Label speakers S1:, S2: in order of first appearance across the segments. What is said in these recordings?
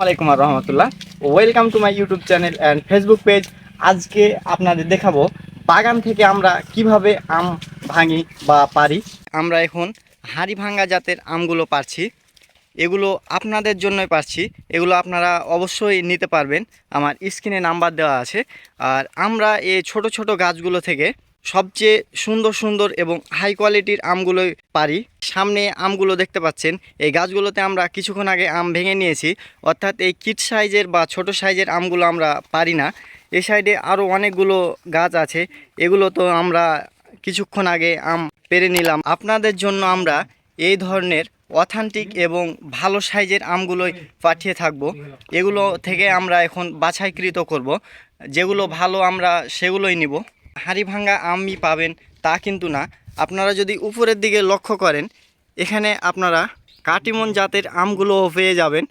S1: ওয়ালাইকুম আর রহমতুল্লাহ welcome to my YouTube channel and Facebook page আজকে আপনাদের দেখাবো বাগান থেকে আমরা কীভাবে আম ভাঙি বা পারি। আমরা এখন হাড়ি ভাঙ্গা জাতের আমগুলো পারছি। এগুলো আপনাদের জন্যই পারছি। এগুলো আপনারা অবশ্যই নিতে পারবেন। আমার স্ক্রিনে নাম্বার দেওয়া আছে। আর আমরা এই ছোট ছোট গাছগুলো থেকে সবচেয়ে সুন্দর সুন্দর এবং হাই কোয়ালিটির আমগুলোই পারি। সামনে আমগুলো দেখতে পাচ্ছেন। এই গাছগুলোতে আমরা কিছুক্ষণ আগে আম ভেঙে নিয়েছি। অর্থাৎ এই কিট সাইজের বা ছোট সাইজের আমগুলো আমরা পারি না। এই সাইডে আরও অনেকগুলো গাছ আছে। এগুলো তো আমরা কিছুক্ষণ আগে আম পেরে নিলাম। আপনাদের জন্য আমরা এই ধরনের অথেন্টিক এবং ভালো সাইজের আমগুলোই পাঠিয়ে থাকব। এগুলো থেকে আমরা এখন বাছাইকৃত করব। যেগুলো ভালো আমরা সেগুলোই নিব। হাঁড়ি ভাঙ্গা আমই পাবেন তা কিন্তু না। আপনারা যদি উপরের দিকে লক্ষ্য করেন, এখানে আপনারা কাটিমন জাতের আমগুলো পেয়ে যাবেন।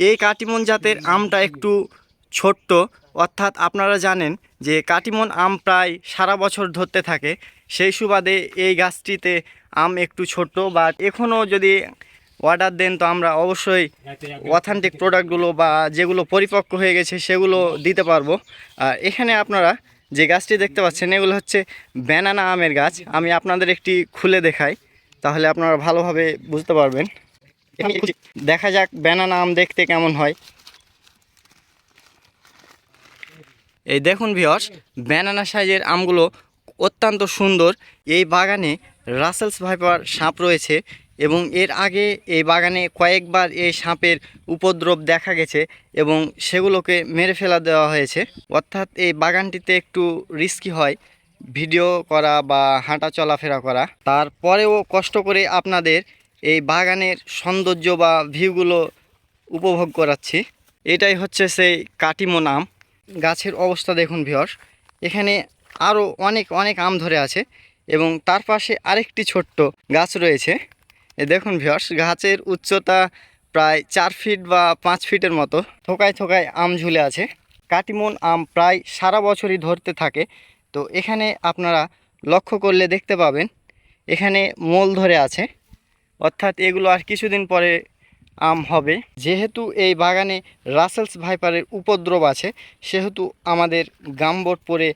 S1: এই কাটিমন জাতের আমটা একটু ছোট্ট, অর্থাৎ আপনারা জানেন যে কাটিমন আম প্রায় সারা বছর ধরতে থাকে। সেই সুবাদে এই গাছটিতে আম একটু ছোট্ট বা এখনও যদি অর্ডার দেন, তো আমরা অবশ্যই অথেন্টিক প্রোডাক্টগুলো বা যেগুলো পরিপক্ক হয়ে গেছে, সেগুলো দিতে পারব। আর এখানে আপনারা যে গাছটি দেখতে পাচ্ছেন, এগুলো হচ্ছে ব্যানানা আমের গাছ। আমি আপনাদের একটি খুলে দেখাই, তাহলে আপনারা ভালোভাবে বুঝতে পারবেন। দেখা যাক ব্যানানা আম দেখতে কেমন হয়। এই দেখুন ভিওস ব্যানানা সাইজের আমগুলো অত্যন্ত সুন্দর। এই বাগানে রাসেলস ভাইপার সাপ রয়েছে। এবং এর আগে এই বাগানে কয়েকবার এই সাপের উপদ্রব দেখা গেছে এবং সেগুলোকে মেরে ফেলা দেওয়া হয়েছে। অর্থাৎ এই বাগানটিতে একটু রিস্কি হয় ভিডিও করা বা হাঁটা চলাফেরা করা। তারপরেও কষ্ট করে আপনাদের এই বাগানের সৌন্দর্য বা ভিউগুলো উপভোগ করাচ্ছি। এটাই হচ্ছে সেই কাটিমো নাম। গাছের অবস্থা দেখুন ভিওস এখানে আরও অনেক অনেক আম ধরে আছে এবং তার পাশে আরেকটি ছোট্ট গাছ রয়েছে। এ দেখুন ভিওস গাছের উচ্চতা প্রায় চার ফিট বা পাঁচ ফিটের মতো। থোকায় থোকায় আম ঝুলে আছে। কাটিমন আম প্রায় সারা বছরই ধরতে থাকে। তো এখানে আপনারা লক্ষ্য করলে দেখতে পাবেন, এখানে মোল ধরে আছে। অর্থাৎ এগুলো আর কিছুদিন পরে আম হবে। যেহেতু এই বাগানে রাসেলস ভাইপারের উপদ্রব আছে, সেহেতু আমাদের গামবোট পরে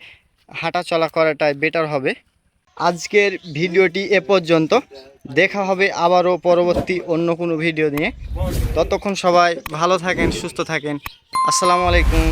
S1: হাঁটা চলা করাটাই বেটার হবে। আজকের ভিডিওটি এ পর্যন্ত। দেখা হবে আবারও পরবর্তী অন্য কোনো ভিডিও নিয়ে। ততক্ষণ সবাই ভালো থাকেন, সুস্থ থাকেন। আসসালামু আলাইকুম।